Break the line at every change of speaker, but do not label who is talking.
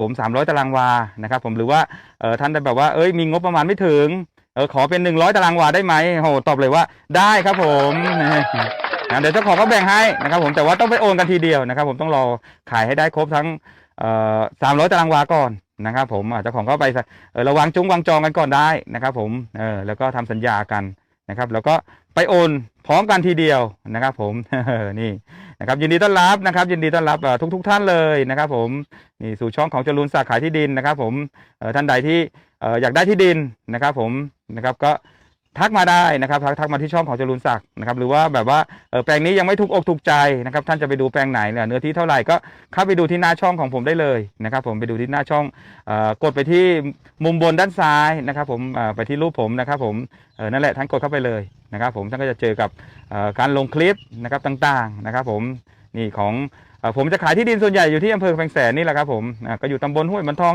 ผม300ตารางวานะครับผมหรือว่าเออท่านแบบว่าเอ้ยมีงบประมาณไม่ถึงเออขอเป็น 100 ตารางวาได้ไหมโหตอบเลยว่าได้ครับผมนะเดี๋ยวเจ้าของก็แบ่งให้นะครับผมแต่ว่าต้องไปโอนกันทีเดียวนะครับ ผมต้องรอขายให้ได้ครบทั้งเอ่อ300ตารางวาก่อนนะครับผมเจ้าของก็ไปเออระวังจุ้งวางจองกันก่อนได้นะครับผมเออแล้วก็ทำสัญญากัน นะครับ แล้วก็ไปโอนพร้อมกันทีเดียวนะครับ ผมนี่นะครับ ยินดีต้อนรับนะครับ ยินดีต้อนรับทุกทุกท่านเลยนะครับ ผมนี่สู่ช่องของจรูนสักขายที่ดินนะครับ ผมท่านใดที่อยากได้ที่ดินนะครับ ผมนะครับก็ ทักมาได้นะครับทักทักมาที่ช่องของจรูนศักดิ์นะครับหรือว่าแบบว่าแปลงนี้ยังไม่ถูกอกถูกใจนะครับท่านจะไปดูแปลงไหนเนี่ยเนื้อที่เท่าไหร่ก็เข้าไปดูที่หน้าช่องของผมได้เลยนะครับผมไปดูที่หน้าช่องกดไปที่มุมบนด้านซ้ายนะครับผมไปที่รูปผมนะครับผมนั่นแหละท่านกดเข้าไปเลยนะครับผมท่านก็จะเจอกับการลงคลิปนะครับต่างๆนะครับผมนี่ของผมจะขายที่ดินส่วนใหญ่อยู่ที่อำเภอแพงแสนนี่แหละครับผมก็อยู่ตำบลห้วยมันทอง